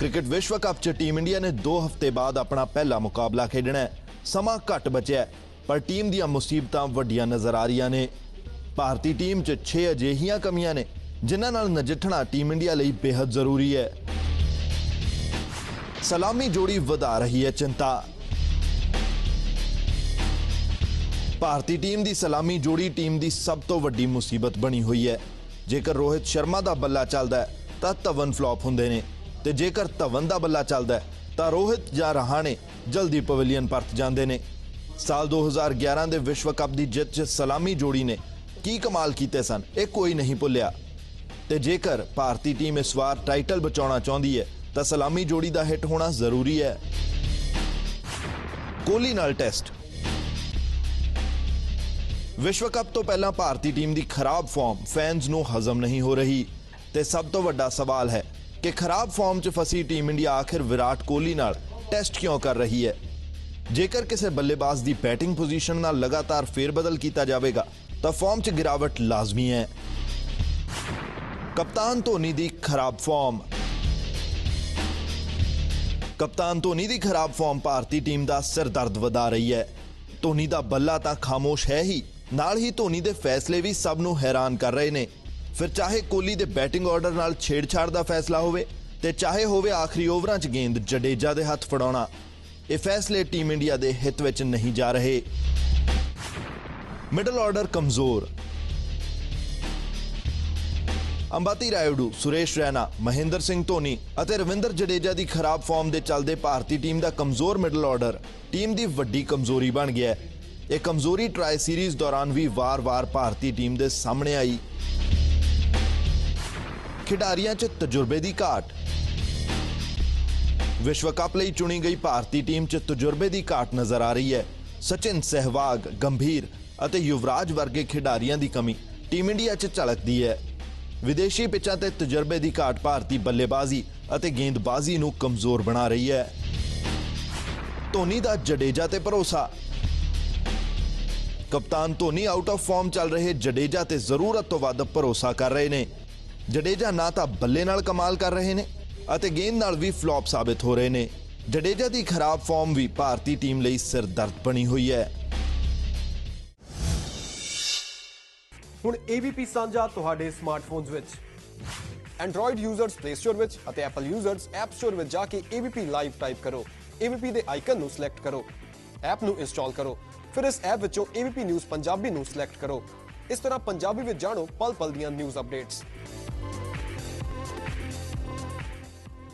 Cricket ਵਿਸ਼ਵ cup 'ਚ team India ਨੇ 2 ਹਫ਼ਤੇ ਬਾਅਦ ਆਪਣਾ ਪਹਿਲਾ ਮੁਕਾਬਲਾ ਖੇਡਣਾ ਹੈ। ਸਮਾਂ ਘੱਟ ਬਚਿਆ ਪਰ ਟੀਮ ਦੀਆਂ ਮੁਸੀਬਤਾਂ ਵੱਡੀਆਂ ਨਜ਼ਰ ਆ ਰਹੀਆਂ ਨੇ। ਭਾਰਤੀ ਟੀਮ 'ਚ 6 ਅਜਿਹੀਆਂ ਕਮੀਆਂ ਨੇ, ਜਿਨ੍ਹਾਂ ਨਾਲ ਨਜਿੱਠਣਾ ਟੀਮ ਇੰਡੀਆ ਲਈ ਬੇਹੱਦ ਜ਼ਰੂਰੀ ਹੈ। ਸਲਾਮੀ ਜੋੜੀ ਵਧਾ ਰਹੀ ਹੈ ਚਿੰਤਾ। ਭਾਰਤੀ ਟੀਮ ਦੀ ਸਲਾਮੀ ਜੋੜੀ ਟੀਮ ਦੀ ਸਭ ਤੋਂ ਵੱਡੀ ਮੁਸੀਬਤ ਬਣੀ ਹੋਈ ਹੈ। ਜੇਕਰ ਰੋਹਿਤ ਸ਼ਰਮਾ ਦਾ ਬੱਲਾ ਚੱਲਦਾ ਤਾਂ ਤਵਨ ਫਲॉप ਹੁੰਦੇ ਨੇ। ਤੇ ਜੇਕਰ ਧਵਨ ਦਾ ਬੱਲਾ ਚੱਲਦਾ ਹੈ, ਤਾਂ ਰੋਹਿਤ ਜਾਂ ਰਹਾਣੇ ਜਲਦੀ ਪਵੇਲੀਅਨ ਪਰਤ ਜਾਂਦੇ ਨੇ। ਸਾਲ 2011 ਦੇ ਵਿਸ਼ਵ ਕੱਪ ਦੀ ਜਿੱਤ 'ਚ ਸਲਾਮੀ ਜੋੜੀ ਨੇ ਕੀ ਕਮਾਲ ਕੀਤੇ ਸਨ, ਇਹ ਕੋਈ ਨਹੀਂ ਭੁੱਲਿਆ। ਤੇ ਜੇਕਰ ਭਾਰਤੀ ਟੀਮ ਇਸ ਵਾਰ ਟਾਈਟਲ ਬਚਾਉਣਾ ਚਾਹੁੰਦੀ ਹੈ, ਤਾਂ ਸਲਾਮੀ ਜੋੜੀ ਦਾ ਹਿੱਟ ਹੋਣਾ ਜ਼ਰੂਰੀ ਹੈ। ਕੋਹਲੀ ਨਾਲ ਟੈਸਟ। ਵਿਸ਼ਵ ਕੱਪ ਤੋਂ ਪਹਿਲਾਂ ਭਾਰਤੀ ਟੀਮ ਦੀ ਖਰਾਬ ਫਾਰਮ ਫੈਨਸ ਨੂੰ ਹਜ਼ਮ ਨਹੀਂ ਹੋ ਰਹੀ। ਤੇ ਸਭ ਤੋਂ ਵੱਡਾ ਸਵਾਲ ਹੈ ਕਿ ਖਰਾਬ ਫਾਰਮ 'ਚ ਫਸੀ ਟੀਮ ਇੰਡੀਆ ਆਖਿਰ ਵਿਰਾਟ ਕੋਹਲੀ ਨਾਲ ਟੈਸਟ ਕਿਉਂ ਕਰ ਰਹੀ ਹੈ? ਜੇਕਰ ਕਿਸੇ ਬੱਲੇਬਾਜ਼ ਦੀ ਬੈਟਿੰਗ ਪੋਜੀਸ਼ਨ ਨਾਲ ਲਗਾਤਾਰ ਫੇਰਬਦਲ ਕੀਤਾ ਜਾਵੇਗਾ, ਤਾਂ ਫਾਰਮ 'ਚ ਗਿਰਾਵਟ ਲਾਜ਼ਮੀ ਹੈ। ਕਪਤਾਨ ਧੋਨੀ ਦੀ ਖਰਾਬ ਫਾਰਮ ਕਪਤਾਨ ਧੋਨੀ ਦੀ ਖਰਾਬ ਫਾਰਮ ਭਾਰਤੀ ਟੀਮ ਦਾ ਸਿਰ ਦਰਦ ਵਧਾ ਰਹੀ ਹੈ। ਧੋਨੀ ਦਾ ਬੱਲਾ ਤਾਂ ਖਾਮੋਸ਼ ਹੈ ਹੀ। ਨਾਲ ਹੀ ਧੋਨੀ ਦੇ ਫੈਸਲੇ ਵੀ ਸਭ ਨੂੰ ਹੈਰਾਨ ਕਰ ਰਹੇ ਨੇ। ਫਿਰ ਚਾਹੇ ਕੋਹਲੀ ਦੇ ਬੈਟਿੰਗ ਆਰਡਰ ਨਾਲ ਛੇੜਛਾੜ ਦਾ ਫੈਸਲਾ ਹੋਵੇ ਤੇ ਚਾਹੇ ਹੋਵੇ ਆਖਰੀ ਓਵਰਾਂ 'ਚ ਗੇਂਦ ਜਡੇਜਾ ਦੇ ਹੱਥ ਫੜਾਉਣਾ, ਇਹ ਫੈਸਲੇ ਟੀਮ ਇੰਡੀਆ ਦੇ ਹਿੱਤ ਵਿੱਚ ਨਹੀਂ ਜਾ ਰਹੇ। ਮਿਡਲ ਆਰਡਰ ਕਮਜ਼ੋਰ। ਅੰਬਾਤੀ ਰਾਇਡੂ ਸੁਰੇਸ਼ ਰੈਨਾ, ਮਹਿੰਦਰ ਸਿੰਘ ਧੋਨੀ ਅਤੇ ਰਵਿੰਦਰ ਜਡੇਜਾ ਦੀ ਖਰਾਬ ਫਾਰਮ ਦੇ ਚੱਲਦੇ ਭਾਰਤੀ ਟੀਮ ਦਾ ਕਮਜ਼ੋਰ ਮਿਡਲ ਆਰਡਰ ਟੀਮ ਦੀ ਵੱਡੀ ਕਮਜ਼ੋਰੀ ਬਣ ਗਿਆ। ਹੈ ਇਹ ਕਮਜ਼ੋਰੀ ਟਰਾਈ ਸੀਰੀਜ਼ ਦੌਰਾਨ ਵੀ ਵਾਰ-ਵਾਰ ਭਾਰਤੀ ਟੀਮ ਦੇ ਸਾਹਮਣੇ ਆਈ। ਖਿਡਾਰੀਆਂ 'ਚ ਤਜਰਬੇ ਦੀ ਘਾਟ। ਵਿਸ਼ਵ ਕੱਪ ਲਈ ਚੁਣੀ ਗਈ ਭਾਰਤੀ ਟੀਮ 'ਚ ਤਜਰਬੇ ਦੀ ਘਾਟ ਨਜ਼ਰ ਆ ਰਹੀ ਹੈ। ਸਚਿਨ ਸਹਿਵਾਗ ਗੰਭੀਰ ਅਤੇ ਯੁਵਰਾਜ ਵਰਗੇ ਖਿਡਾਰੀਆਂ ਦੀ ਕਮੀ ਟੀਮ ਇੰਡੀਆ 'ਚ ਝਲਕਦੀ ਹੈ। ਵਿਦੇਸ਼ੀ ਪਿੱਚਾਂ ਤੇ ਤਜਰਬੇ ਦੀ ਘਾਟ ਭਾਰਤੀ ਬੱਲੇਬਾਜ਼ੀ ਅਤੇ ਗੇਂਦਬਾਜ਼ੀ ਨੂੰ ਕਮਜ਼ੋਰ ਬਣਾ ਰਹੀ ਹੈ। ਧੋਨੀ ਦਾ ਜਡੇਜਾ ਤੇ ਭਰੋਸਾ। ਕਪਤਾਨ ਧੋਨੀ ਆਊਟ ਆਫ ਫਾਰਮ ਚੱਲ ਰਹੇ ਜਡੇਜਾ ਤੇ ਜ਼ਰੂਰਤ ਤੋਂ ਵੱਧ ਭਰੋਸਾ ਕਰ ਰਹੇ ਨੇ। ਜਡੇਜਾ ਨਾ ਤਾਂ ਬੱਲੇ ਨਾਲ ਕਮਾਲ ਕਰ ਰਹੇ ਨੇ ਅਤੇ ਗੇਂਦ ਨਾਲ ਵੀ ਫਲॉप ਸਾਬਿਤ ਹੋ ਰਹੇ ਨੇ। ਜਡੇਜਾ ਦੀ ਖਰਾਬ ਫਾਰਮ ਵੀ ਭਾਰਤੀ ਟੀਮ ਲਈ ਸਿਰ ਬਣੀ ਹੋਈ ਹੈ। ਹੁਣ ABP ਸਾਂਝਾ ਤੁਹਾਡੇ ਸਮਾਰਟਫੋਨਸ ਵਿੱਚ। Android ਯੂਜ਼ਰਸ Play Store ਵਿੱਚ ਅਤੇ Apple ਯੂਜ਼ਰਸ App Store ਵਿੱਚ ਜਾ ਕੇ ABP ਲਾਈਵ ਟਾਈਪ ਕਰੋ। ABP ਦੇ ਆਈਕਨ ਨੂੰ ਸਿਲੈਕਟ ਕਰੋ। ਐਪ ਨੂੰ ਇੰਸਟਾਲ ਕਰੋ। ਫਿਰ ਇਸ ਐਪ ਵਿੱਚੋਂ ABP ਨਿਊਜ਼ ਪੰਜਾਬੀ ਨੂੰ ਸਿਲੈਕਟ ਕਰੋ। ਇਸ ਤਰ੍ਹਾਂ ਪੰਜਾਬੀ ਵਿੱਚ ਜਾਣੋ ਪਲ ਪਲ ਦੀਆਂ ਨਿਊਜ਼ ਅਪਡੇਟਸ